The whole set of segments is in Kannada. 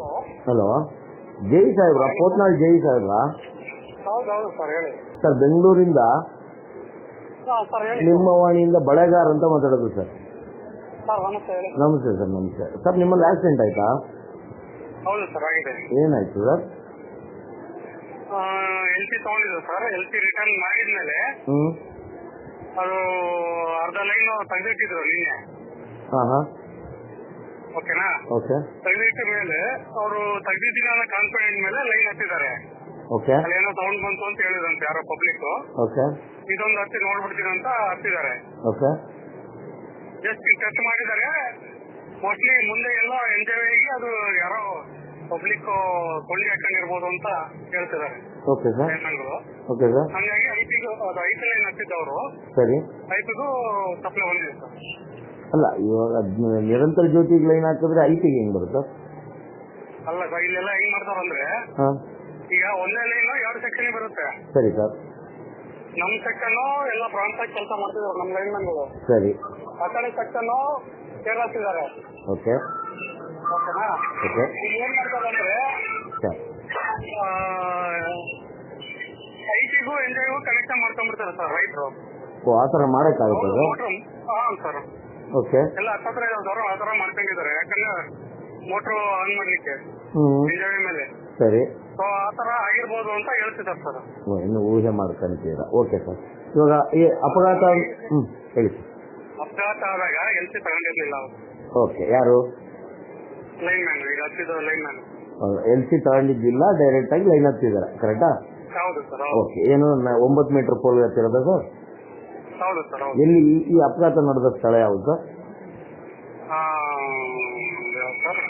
ಹಲೋ? ಜೈ ಸಾಹೇಬ್ರ ಪೋತ್ನಾಳ್ ಜೈ ಸಾಹೇಬ್ರ? ಹೌದೌದು ಸರ್ ಹೇಳಿ. ಸರ್ ಬೆಂಗಳೂರಿಂದ ನಿಮ್ಮ ವಾಣಿಯಿಂದ ಬಳೆಗಾರ್ ಅಂತ ಮಾತಾಡೋದು ಸರ್. ನಮಸ್ತೆ ಸರ್ ನಮಸ್ತೆ. ಸರ್ ನಿಮ್ಮಲ್ಲಿ ಆಕ್ಸಿಡೆಂಟ್ ಆಯ್ತಾ? ಹೌದು ಸರ್ ಆಗಿದೆ. ಏನಾಯ್ತು ಸರ್? ಎಲ್ ಸಿ ತಗೊಂಡಿದ್ರು ಸರ್ ಎಲ್ ಸಿ ರಿಟರ್ನ್ ಮಾಡಿದ್ಮೇಲೆ ಅದು ಅರ್ಧ ಲೈನ್ ತೆಗೆದಿಟ್ಟಿದ್ರು ನಿನ್ನೆ. ಹಾಂ ಹಾಂ. ಓಕೆನಾ? ಓಕೆ. ತೆಗೆದಿಟ್ಟ ಮೇಲೆ ಅವರು ತೆಗೆದಿದ್ದೀನಿ ಅನ್ನೋ ಕಾನ್ಫಿಡೆಂಟ್ ಮೇಲೆ ಲೈನ್ ಹತ್ತಿದ್ದಾರೆ. ಓಕೆ. ಅಲ್ಲಿ ಏನೋ ಸೌಂಡ್ ಬಂತು ಅಂತ ಹೇಳಿದಂತೆ ಯಾರೋ ಪಬ್ಲಿಕ್ ಓಕೆ. ಇದೊಂದು ಹತ್ತಿ ನೋಡ್ಬಿಡ್ತೀನಿ ಅಂತ ಹತ್ತಿದ್ದಾರೆ. ಓಕೆ. ಜಸ್ಟ್ ಟೆಸ್ಟ್ ಮಾಡಿದ್ದಾರೆ. ಮೋಸ್ಟ್ಲಿ ಮುಂದೆ ಎಲ್ಲ ಎಂಜಾಯ್ ಅದು ಯಾರೋ ಪಬ್ಲಿಕ್ ಕೊಳ್ಳಿ ಹಾಕೊಂಡಿರ್ಬೋದು ಅಂತ ಹೇಳ್ತಿದ್ದಾರೆ. Okay sir. Okay sir. ಹಂಗಾಗಿ ಐಪಿಗೂ ಅದು ಐಪಿ ಲೈನ್ ಹತ್ತಿದ್ದವರು. ಸರಿ. ಐಪಿಗೂ ಸಪ್ಲೈ ಬಂದಿದೆ ಸರ್. ಅಲ್ಲ ಇವಾಗ ನಿರಂತರ ಜ್ಯೋತಿಗೆ ಲೈನ್ ಹಾಕಿದ್ರೆ ಐಟಿಗೆ ಹೆಂಗ್ ಬರುತ್ತೆ? ಅಲ್ಲ ಸರ್ ಇಲ್ಲೆಲ್ಲ ಹೆಂಗ್ ಮಾಡ್ತಾರಂದ್ರೆ ಹಾಂ. ಈಗ ಒಂದೇ ಲೈನ್ ಎರಡು ಸೆಕ್ಷನ್ ಬರುತ್ತೆ. ಸರಿ ಸರ್. ನಮ್ ಸೆಕ್ಷನ್ ಎಲ್ಲ ಆಗಿ ಕೆಲಸ ಮಾಡ್ತಿದ್ರು ನಮ್ ಲೈನ್ಮನ್ಗಳು ಸರಿ. ಆ ಕಡೆ ಸೆಕ್ಷನ್ ಸೇರ್ತಿದ್ದಾರೆ ಓಕೆ. ಓಕೆನಾ? ಓಕೆ. ಈಗ ಏನ್ ಮಾಡ್ತಾರೆ ಅಂದ್ರೆ ಸರ್. ಐಟಿಗೂ ಎಂಜಾಯ್ಗೂ ಕನೆಕ್ಷನ್ ಮಾಡ್ಕೊಂಡ್ಬಿಡ್ತಾರೆ ಸರ್ ರೈತರು. ಓ ಆ ಥರ ಮಾಡೋಕ್ಕಾಗುತ್ತೆ ಸರ್ ಹಾಂ ಸರ್. ಓಕೆ ಎಲ್ಲ ಹತ್ತತ್ರ ಇರೋದವರು ಆ ತರ ಮಾಡ್ಕೊಂಡಿದ್ದಾರೆ. ಯಾಕಂದ್ರೆ ಮೋಟ್ರು ಆನ್ ಮಾಡ್ಲಿಕ್ಕೆ ಹ್ಞೂ ಎಂಜಾಯ್ ಮೇಲೆ. ಸರಿ. ಸೊ ಆ ತರ ಆಗಿರ್ಬೋದು ಅಂತ ಹೇಳ್ತಿದ್ದಾರೆ ಸರ್. ಓ, ಇನ್ನು ಊಹೆ ಮಾಡ್ಕೊಂತೀರಾ ಓಕೆ ಸರ್ ಇವಾಗ ಈ ಅಪಘಾತ ಹ್ಞೂ ಹೇಳಿ ಸರ್ ಅಪಘಾತ ಆದಾಗ ಎಲ್ ಸಿ ತಗೊಂಡಿರ್ಲಿಲ್ಲ ಅವರು. ಓಕೆ ಯಾರು? ಲೈನ್ ಮ್ಯಾನ್ ಈಗ ಹತ್ತಿದ ಲೈನ್ ಮ್ಯಾನ್. ಎಲ್ ಸಿ ತಗೊಂಡಿದ್ದಿಲ್ಲ ಡೈರೆಕ್ಟ್ ಆಗಿ ಲೈನ್ ಹತ್ತಿದ್ದಾರೆ ಕರೆಕ್ಟಾ ಹೌದು ಸರ್ ಹೌದು. ಓಕೆ ಏನು ನ- ಒಂಬತ್ತು ಮೀಟರ್ ಪೋಲ್ ಹತ್ತಿರೋದ ಸರ್ ಹೌದು ಸರ್ ಹೌದು. ಎಲ್ಲಿ ಈ- ಈ ಅಪಘಾತ ನಡೆದ ಸ್ಥಳ ಯಾವುದು? ಸರ್ ಆ, ಯಾವ್ದು ಸರ್?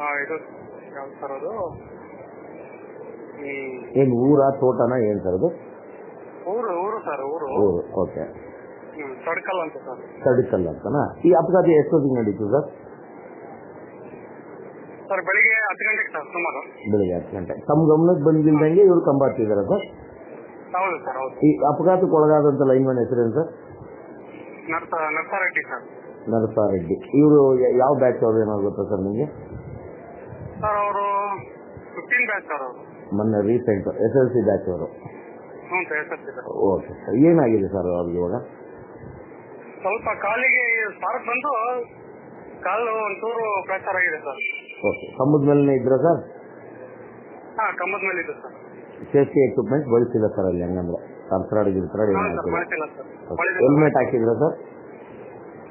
ಆ, ಇದು ಯಾವ್ದು ಸರ್ ಅದು? ಹ್ಮ್. ಏನು ಊರ ತೋಟನ ಏನ್ ಸರ್ ಅದು? ಊರು ಊರು ಸರ್ ಊರು. ಊರು ಓಕೆ. ಹ್ಮ್, ಸಡ್ಕಲ್ ಅಂತ ಸರ್. ಅಂತನಾ? ಈ ಅಪಘಾತ ಎಷ್ಟೊತ್ತಿಗೆ ನಡೀತು ಸರ್? ಸರ್ ಬೆಳಿಗ್ಗೆ ಹತ್ತು ಗಂಟೆಗೆ ಸರ್ ಸುಮಾರು. ಬೆಳಿಗ್ಗೆ ಹತ್ತು ಗಂಟೆ. ತಮ್ಮ ಗಮನಕ್ಕೆ ಬಂದಿಲ್ದಂಗೆ ಇವ್ರು ಕಂಬರ್ತಿದ್ದಾರೆ ಸರ್? ಹೌದು ಸರ್ ಹೌದು. ಈ ಅಪಘಾತಕ್ಕೆ ಲೈನ್ ಲೈನ್ಮನ್ ಹೆಸರೇನು ಸರ್? ನರ್ಸ ನರ್ಸಾರೆಡ್ಡಿ ಸರ್. ನರಸಾರೆಡ್ಡಿ. ಇವರು ಯಾವ ಬ್ಯಾಚ್ ಅವರು ಏನಾಗುತ್ತೆ ಗೊತ್ತಾ ಸರ್ ನಿಮಗೆ? ಸರ್ ಅವರು ಫಿಫ್ಟೀನ್ ಬ್ಯಾಚ್ ಸರ್ ಅವರು. ಮೊನ್ನೆ recent S L C batch ಅವರು. ಹ್ಞೂ ಸರ್ ಹೆಸರ್ತಿದ್ದಾರೆ ಓಕೆ ಸರ್ ಏನಾಗಿದೆ ಸರ್ ಅವ್ರಿಗೆ ಇವಾಗ? ಸ್ವಲ್ಪ ಕಾಲಿಗೆ ಸ್ಪಾರ್ಕ್ ಬಂದು ಕಾಲು ಒಂಚೂರು ಫ್ರಾಕ್ಚರ್ ಆಗಿದೆ ಸರ್. ಓಕೆ ಕಂಬದ ಮೇಲೆ ಇದ್ರ ಸರ್? ಹಾ ಕಂಬದ ಮೇಲೆ ಇದೆ ಸರ್. ಸೇಫ್ಟಿ ಎಕ್ವಿಪ್ಮೆಂಟ್ ಬಳಸಿಲ್ಲ ಸರ್ ಅಲ್ಲಿ ಹಂಗಂದ್ರೆ. ಏನು ಹಾಕಿಲ್ಲ ಸರ್ ಹೆಲ್ಮೆಟ್ ಹಾಕಿದ್ರ ಸರ್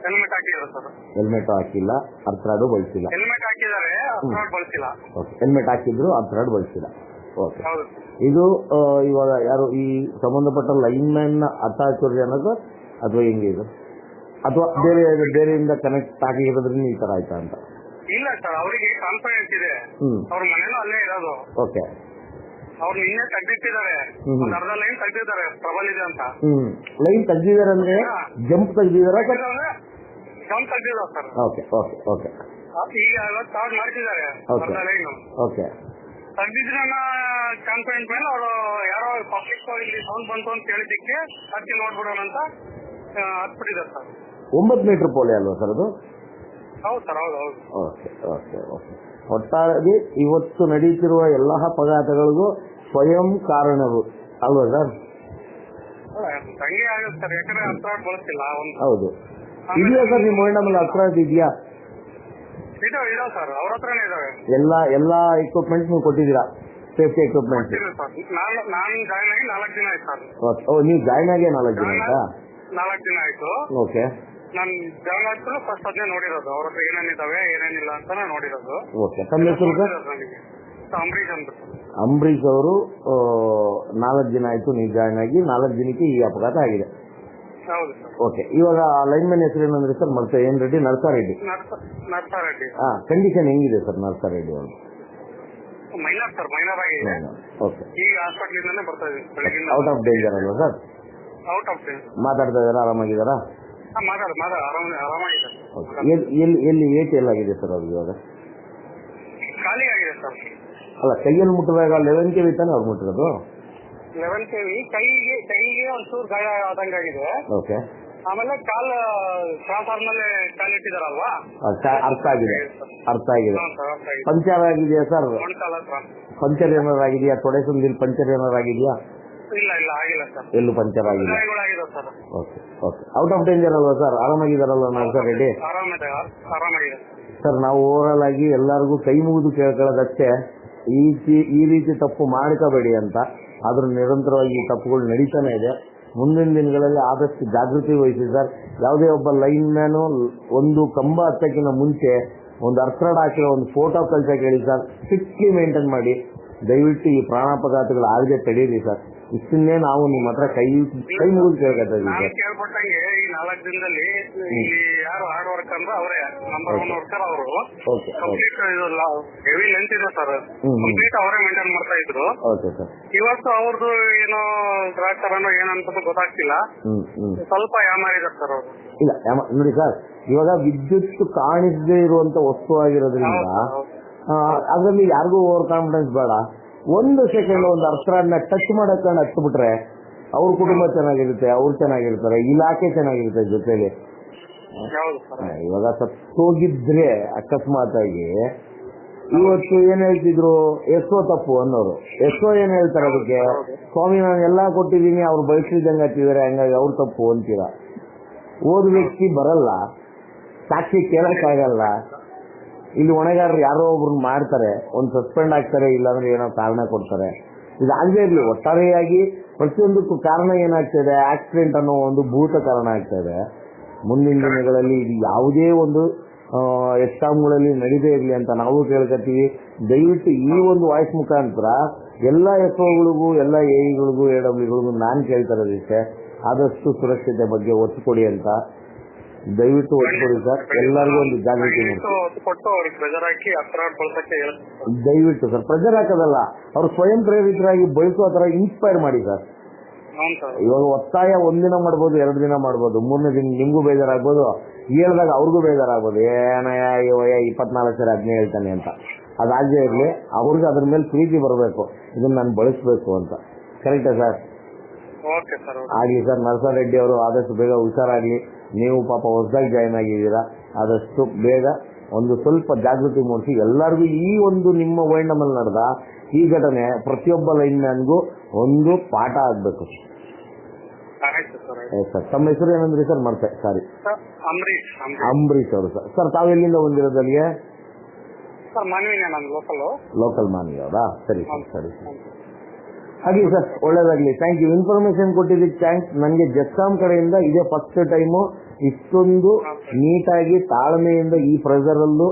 ಹೆಲ್ಮೆಟ್ ಸರ್ ಹೆಲ್ಮೆಟ್ ಹಾಕಿಲ್ಲ ಅರ್ಥರಾಡು ಬಳಸಿಲ್ಲ. ಹೆಲ್ಮೆಟ್ ಹಾಕಿದ್ದಾರೆ ಬಳಸಿಲ್ಲ. ಹೆಲ್ಮೆಟ್ ಹಾಕಿದ್ರು ಅರ್ಥರಾಡ್ ಬಳಸಿಲ್ಲ. ಓಕೆ ಇದು ಇವಾಗ ಯಾರು ಈ ಸಂಬಂಧಪಟ್ಟ ಲೈನ್ ಮ್ಯಾನ್ ಅಟ್ಯಾಚುರಿ ಅನ್ನೋದು ಅಥವಾ ಹೆಂಗೆ ಇದು? ಅಥವಾ ಬೇರೆ ಬೇರೆಯಿಂದ ಕನೆಕ್ಟ್ ಆಗಿರೋದ್ರಿಂದ ಈ ತರ ಆಯ್ತಾ ಅಂತ? ಇಲ್ಲ ಸರ್ ಅವರಿಗೆ ಕಾನ್ಫಿಡೆನ್ಸ್ ಇದೆ. ಅವ್ರ ಮನೇನೂ ಅಲ್ಲೇ ಇರೋದು. ಓಕೆ ಅವ್ರು ನಿನ್ನೆ ತೆಗ್ದಿಟ್ಟಿದ್ದಾರೆ. ಒಂದ್ ಅರ್ಧ ಲೈನ್ ತೆಗ್ದಿದ್ದಾರೆ ಪ್ರಬಲ್ ಇದೆ ಅಂತ. ಹ್ಮ್. ಲೈನ್ ತೆಗ್ದಿದ್ದಾರೆ ಅಂದ್ರೆ ಜಂಪ್ ತೆಗ್ದಿದಾರ ಜಂಪ್ ತೆಗ್ದಿದ್ದಾರೆ ಸರ್. ಓಕೆ ಓಕೆ ಓಕೆ ಈಗ ಇವತ್ತು ಸ್ಟಾರ್ಟ್ ಮಾಡ್ತಿದ್ದಾರೆ. ಅರ್ಧ ಲೈನ್. ಓಕೆ ತೆಗ್ದಿದ್ರೆ ಕಾನ್ಫಿಡೆಂಟ್ ಮೇಲೆ ಅವರು ಯಾರೋ ಪಬ್ಲಿಕ್ ಇಲ್ಲಿ ಸೌಂಡ್ ಬಂತು ಅಂತ ಹೇಳಿದ್ದಕ್ಕೆ ಹತ್ತಿ ನೋಡ್ಬಿಡೋಣ ಅಂತ ಹತ್ಬಿಟ್ಟಿದ್ದಾರೆ ಸರ್. ಒಂಬತ್ತು ಮೀಟರ್ ಪೋಲೆ ಅಲ್ವಾ ಸರ್ ಅದು? ಹೌದು ಸರ್ ಹೌದು ಹೌದು. ಓಕೆ ಓಕೆ ಓಕೆ ಒಟ್ಟಾಗಿ ಇವತ್ತು ನಡೀತಿರುವ ಎಲ್ಲ ಅಪಘಾತಗಳಿಗೂ ಸ್ವಯಂ ಕಾರಣರು. ಅಲ್ವಾ ಸರ್? ಹೌದು. ಇದೆಯಾ ಸರ್ ನಿಮ್ಮ ಮೈಂಡ್ ಹತ್ರ ಇದೆಯಾ? ಎಲ್ಲ ಎಲ್ಲ ಎಕ್ವಿಪ್ಮೆಂಟ್ ನೀವು ಕೊಟ್ಟಿದ್ದೀರಾ? ಸೇಫ್ಟಿ ಎಕ್ವಿಪ್ಮೆಂಟ್ ಇದೆ ಸರ್. ನಾನು ನಾನು ಜಾಯ್ನ್ ಆಗಿ ನಾಲ್ಕು ದಿನ ಆಯ್ತು ಸರ್. ಓ ನೀವು ಜಾಯ್ನ್ ಆಗಿ ನಾಲ್ಕು ದಿನ ಆಯ್ತಾ? ನಾಲ್ಕು ದಿನ ಆಯ್ತು. ಓಕೆ. ನಾನು ಜಾಯ್ನ್ ಆಗ್ತಿಲ್ಲ ಫಸ್ಟ್ ಅದನ್ನೇ ನೋಡಿರೋದು. ಅವ್ರ ಹತ್ರ ಏನೇನಿದಾವೆ ಏನೇನಿಲ್ಲ ಅಂತಾನೆ ನೋಡಿರೋದು. ಓಕೆ. ತಮ್ಮ ಹೆಸರು ಸರ್? ಅಂಬರೀಶ್ ಅಂತ ಅಂಬರೀಶ್ ಅವರು ನಾಲ್ಕು ದಿನ ಆಯ್ತು ನೀವು ಜಾಯ್ನ್ ಆಗಿ ನಾಲ್ಕು ದಿನಕ್ಕೆ ಈ ಅಪಘಾತ ಆಗಿದೆ. ಹೌದು ಸರ್. ಓಕೆ ಇವಾಗ ಮ್ಯಾನ್ ಹೆಸರು ಏನಂದ್ರೆ ಸರ್ ಮತ್ತೆ ಏನ್ ರೆಡ್ಡಿ ನರಸಾರೆಡ್ಡಿ? ನರ್ಸ ನರ್ಸಾರೆಡ್ಡಿ. ಹಾ ಕಂಡೀಷನ್ ಹೆಂಗಿದೆ ಸರ್ ನರಸಾರೆಡ್ಡಿ ಅವರು ಮೈನರ್ ಸರ್ ಮೈನರ್ ಆಗಿದೆ. ಓಕೆ. ಈಗ ಹಾಸ್ಪಿಟ್ಲಿಂದಾನೆ ಬರ್ತಾ ಇದೀವಿ ಔಟ್ ಆಫ್ ಡೇಂಜರ್ ಅಲ್ವಾ ಸರ್? ಔಟ್ ಆಫ್ ಟೈಮ್ ಮಾತಾಡ್ತಾ ಇದಾರಾ ಆರಾಮಾಗಿದ್ದಾರಾ ಮಾತಾಡ ಮಾತಾಡ ಆರಾಮ ಆರಾಮಾಗಿದೆ. ಓಕೆ ಎಲ್ಲಿ ಎಲ್ಲಿ ಎಲ್ಲಿ ಆಗಿದೆ ಸರ್ ಅವ್ರಿಗೆ ಇವಾಗ? ಖಾಲಿ ಆಗಿದೆ ಸರ್. ಅಲ್ಲ ಕೈಯಲ್ಲಿ ಮುಟ್ಟಿದಾಗ ಲೆವೆನ್ ಕೆ ತಾನೆ ಅವ್ರು ಮುಟ್ಟಿರೋದು? ಲೆವೆನ್ ಕೆ ವಿ ಕೈಗೆ ಕೈಗೆ ಒಂಚೂರು ಗಾಯ ಆದಂಗಾಗಿದೆ ಓಕೆ ಆಮೇಲೆ ಕಾಲ್ ಕ್ರಾಸ್ ಆದ್ಮೇಲೆ ಕಾಲ್ ಇಟ್ಟಿದಾರಲ್ವಾ? ಅರ್ಥ ಆಗಿದೆ. ಅರ್ಥ ಆಗಿದೆ. ಆಗಿದೆ. ಪಂಚರ್ ಆಗಿದೆಯಾ ಸರ್ ಪಂಚರ್ ಏನಾರು ಆಗಿದೆಯಾ? ತೊಡೆ ಸಂದಿಲ್ ಪಂಚರ್ ಏನಾರು ಆಗಿದೆಯಾ? ಇಲ್ಲ ಇಲ್ಲ ಆಗಿಲ್ಲ ಸರ್ ಎಲ್ಲೂ ಪಂಚರ್ ಆಗಿದೆ okay okay out of danger ಅಲ್ವಾ ಸರ್ ಆರಾಮಾಗಿದಾರಲ್ಲ ನರ್ಸ ರೆಡ್ಡಿ ಆರಾಮಾಗಿದೆ. ಸರ್ ನಾವು ಆಲ್ ಆಗಿ ಎಲ್ಲರಿಗೂ ಕೈ ಮುಗಿದು ಕೇಳ್ಕೊಳ್ಳೋದಷ್ಟೇ. ರೀತಿ- ಈ ರೀತಿ ತಪ್ಪು ಮಾಡ್ಕೋಬೇಡಿ ಅಂತ. ಆದ್ರೂ ನಿರಂತರವಾಗಿ ಈ ತಪ್ಪುಗಳು ನಡೀತಾನೆ ಇದೆ. ಮುಂದಿನ ದಿನಗಳಲ್ಲಿ ಆದಷ್ಟು ಜಾಗೃತಿ ವಹಿಸಿ ಸರ್. ಯಾವುದೇ ಒಬ್ಬ ಲೈನ್ ಮ್ಯಾನ್ ಒಂದು ಕಂಬ ಹತ್ತಕ್ಕಿಂತ ಮುಂಚೆ ಒಂದು ಅರ್ಥಡ್ ಹಾಕಿರೋ ಒಂದು ಫೋಟೋ ಕಳ್ಸಕ್ಕೆ ಹೇಳಿ ಸರ್. ಸಿಕ್ಕಿ ಮೇಂಟೈನ್ ಮಾಡಿ. ದಯವಿಟ್ಟು ಈ ಪ್ರಾಣಾಪಘಾತಗಳು ಆಗದೆ ತಡೀರಿ ಸರ್. ಇಷ್ಟನ್ನೇ ನಾವು ನಿಮ್ಮ ಹತ್ರ ಕೈ ಕೈ ಮುಗಿದು ಕೇಳ್ಕೊತಾ ಇದೀವಿ ನಾನು ಕೇಳ್ಪಟ್ಟಂಗೆ ಈ ನಾಲ್ಕು ದಿನದಲ್ಲಿ ಇಲ್ಲಿ ಯಾರು ಹಾರ್ಡ್ ವರ್ಕ್ ಅಂದ್ರೆ ಅವರೇ ನಂಬರ್ ಒನ್ ವರ್ಕರ್ ಅವರು. ಕಂಪ್ಲೀಟ್ ಹೆವಿ ಲೆಂತ್ ಇದೆ ಸರ್. ಕಂಪ್ಲೀಟ್ ಅವರೇ ಮೇಂಟೈನ್ ಮಾಡ್ತಾ ಇದ್ರು. ಓಕೆ ಸರ್ ಇವತ್ತು ಅವ್ರದ್ದು ಏನೋ ಅನ್ನೋ ಏನಂತ ಗೊತ್ತಾಗ್ತಿಲ್ಲ. ಸ್ವಲ್ಪ ಯಾಮಾರಿದಾರೆ ಸರ್ ಅವರು. ಇಲ್ಲ ನೋಡಿ ಸರ್ ಇವಾಗ ವಿದ್ಯುತ್ ಕಾಣಿಸದೇ ಇರುವಂತ ವಸ್ತು ಆಗಿರೋದ್ರಿಂದ ಅದ್ರಲ್ಲಿ ಯಾರಿಗೂ ಓವರ್ ಕಾನ್ಫಿಡೆನ್ಸ್ ಬೇಡ. ಒಂದು ಸೆಕೆಂಡ್ ಒಂದು ಅರ್ಥರನ್ನ ಟಚ್ ಮಾಡಕ್ಕೆ ಹಚ್ಬಿಟ್ರೆ ಅವ್ರ ಕುಟುಂಬ ಚೆನ್ನಾಗಿರುತ್ತೆ ಅವ್ರು ಚೆನ್ನಾಗಿರ್ತಾರೆ ಇಲಾಖೆ ಚೆನ್ನಾಗಿರುತ್ತೆ ಜೊತೆಲಿ ಆ, ಇವಾಗ ಸತ್ತೋಗಿದ್ರೆ ಅಕಸ್ಮಾತ್ ಆಗಿ ಇವತ್ತು ಏನ್ ಹೇಳ್ತಿದ್ರು? ಎಷ್ಟೋ ತಪ್ಪು ಅನ್ನೋರು. ಎಷ್ಟೋ ಏನ್ ಹೇಳ್ತಾರೆ ಅದಕ್ಕೆ? ಸ್ವಾಮಿ ನಾನು ಎಲ್ಲಾ ಕೊಟ್ಟಿದ್ದೀನಿ ಅವ್ರು ಬಯಸಿದಂಗ ಹಂಗಾಗಿ ಅವ್ರು ತಪ್ಪು ಅಂತೀರ? ಓದ್ ವ್ಯಕ್ತಿ ಬರಲ್ಲ. ಸಾಕ್ಷಿ ಕೇಳಕ್ಕಾಗಲ್ಲ. ಇಲ್ಲಿ ಹೊಣೆಗಾರರು ಯಾರೋ ಒಬ್ರು ಮಾಡ್ತಾರೆ, ಒಂದು ಸಸ್ಪೆಂಡ್ ಆಗ್ತಾರೆ, ಇಲ್ಲಾಂದ್ರೆ ಏನೋ ಕಾರಣ ಕೊಡ್ತಾರೆ. ಇದಾಗದೇ ಇರಲಿ, ಒಟ್ಟಾರೆಯಾಗಿ ಪ್ರತಿಯೊಂದಕ್ಕೂ ಕಾರಣ ಏನಾಗ್ತದೆ ಆಕ್ಸಿಡೆಂಟ್ ಅನ್ನೋ ಒಂದು ಭೂತ ಕಾರಣ ಆಗ್ತಾ ಇದೆ. ಮುಂದಿನ ದಿನಗಳಲ್ಲಿ ಇದು ಯಾವುದೇ ಒಂದು ಎಕ್ಸಾಮ್ಗಳಲ್ಲಿ ನಡೀದೇ ಇರಲಿ ಅಂತ ನಾವು ಕೇಳ್ಕೊತೀವಿ ದಯವಿಟ್ಟು ಈ ಒಂದು ವಾಯ್ಸ್ ಮುಖಾಂತರ ಎಲ್ಲ ಎಸ್ಒಗಳಿಗೂ ಎಲ್ಲ ಎಗಳಿಗೂ ಎ ಡಬ್ಲ್ಯೂಗಳಿಗೂ ನಾನು ಕೇಳ್ತಾ ಇರೋದಿಷ್ಟೇ ಆದಷ್ಟು ಸುರಕ್ಷತೆ ಬಗ್ಗೆ ಒತ್ತು ಕೊಡಿ ಅಂತ ದಯವಿಟ್ಟು ಒತ್ತು ಕೊಡಿ ಸರ್ ಎಲ್ಲರಿಗೂ ಒಂದು ಜಾಗೃತಿ ದಯವಿಟ್ಟು ಕೊಟ್ಟು ಅವ್ರಿಗೆ ಪ್ರೆಜರ್ ಹಾಕಿ ಹತ್ರ ಬಳಸಕ್ಕೆ ದಯವಿಟ್ಟು ಸರ್ ಪ್ರೆಜರ್ ಹಾಕೋದಲ್ಲ. ಅವ್ರು ಸ್ವಯಂ ಪ್ರೇರಿತರಾಗಿ ಬಳಸೋ ತರ ಇನ್ಸ್ಪೈರ್ ಮಾಡಿ ಸರ್. ಇವಾಗ ಒತ್ತಾಯ ಒಂದಿನ ಮಾಡ್ಬೋದು ಎರಡು ದಿನ ಮಾಡ್ಬೋದು. ಮೂರನೇ ದಿನ ನಿಮ್ಗೂ ಬೇಜಾರಾಗ್ಬೋದು ಹೇಳ್ದಾಗ ಅವ್ರಿಗೂ ಬೇಜಾರಾಗ್ಬೋದು. ಏನಯ್ಯ ಇವಯ್ಯ ಇಪ್ಪತ್ನಾಲ್ಕು ಸರಿ ಅದನ್ನೇ ಹೇಳ್ತಾನೆ ಅಂತ. ಅದಾಗೇ ಇರಲಿ ಅವ್ರಿಗೆ ಅದ್ರ ಮೇಲೆ ಪ್ರೀತಿ ಬರಬೇಕು. ಇದನ್ನ ನಾನು ಬಳಸಬೇಕು ಅಂತ. ಕರೆಕ್ಟಾ ಸರ್? ಆಗ್ಲಿ ಸರ್ ನರಸಾರೆಡ್ಡಿ ಅವರು ಆದಷ್ಟು ಬೇಗ ಹುಷಾರಾಗ್ಲಿ. ನೀವು ಪಾಪ ಹೊಸದಾಗಿ ಜಾಯ್ನ್ ಆಗಿದ್ದೀರಾ ಆದಷ್ಟು ಬೇಗ ಒಂದು ಸ್ವಲ್ಪ ಜಾಗೃತಿ ಮೂಡಿಸಿ. ಎಲ್ಲರಿಗೂ ಈ ಒಂದು ನಿಮ್ಮ ವರ್ಣಮಲ್ಲಿ ನಡೆದ ಈ ಘಟನೆ ಪ್ರತಿಯೊಬ್ಬ ಲೈನ್ ಮ್ಯಾನ್ಗೂ ಒಂದು ಪಾಠ ಆಗ್ಬೇಕು. ಸರ್ ತಮ್ಮ ಹೆಸರು ಏನಂದ್ರಿ ಸರ್? ಮರ್ತೆ ಸಾರಿ. ಅಂಬರೀಶ್ ಅವರು ಸರ್. ಸರ್ ತಾವು ಎಲ್ಲಿಂದ ಬಂದಿರೋದು ಅಲ್ಲಿಗೆ? ಸರ್ ಮನ್ವಿನೇ ಲೋಕಲ್ ಲೋಕಲ್ ಅವರಾ? ಸರ್ ಸರಿ ಸರ್ ಹಾಗೆ ಸರ್ ಒಳ್ಳೇದಾಗ್ಲಿ. ಥ್ಯಾಂಕ್ ಯು ಇನ್ಫಾರ್ಮೇಶನ್ ಕೊಟ್ಟಿದ್ದಕ್ಕೆ ಥ್ಯಾಂಕ್ಸ್ ನನಗೆ ಜಸ್ಕಾಂ ಕಡೆಯಿಂದ ಇದೇ ಫಸ್ಟ್ ಟೈಮು ಇಷ್ಟೊಂದು ನೀಟಾಗಿ ತಾಳ್ಮೆಯಿಂದ ಈ ಪ್ರೆಸರಲ್ಲೂ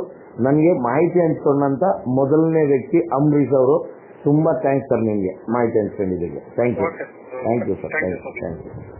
ನನಗೆ ಮಾಹಿತಿ ಹಂಚ್ಕೊಂಡಂತ ಮೊದಲನೇ ವ್ಯಕ್ತಿ ಅಂಬರೀಶ್ ಅವರು. ತುಂಬಾ ಥ್ಯಾಂಕ್ಸ್ ಸರ್ ನಿಮಗೆ. ಮಾಹಿತಿ ಹಂಚ್ಕೊಂಡಿದ್ದಕ್ಕೆ. Thank you thank you sir thank you thank you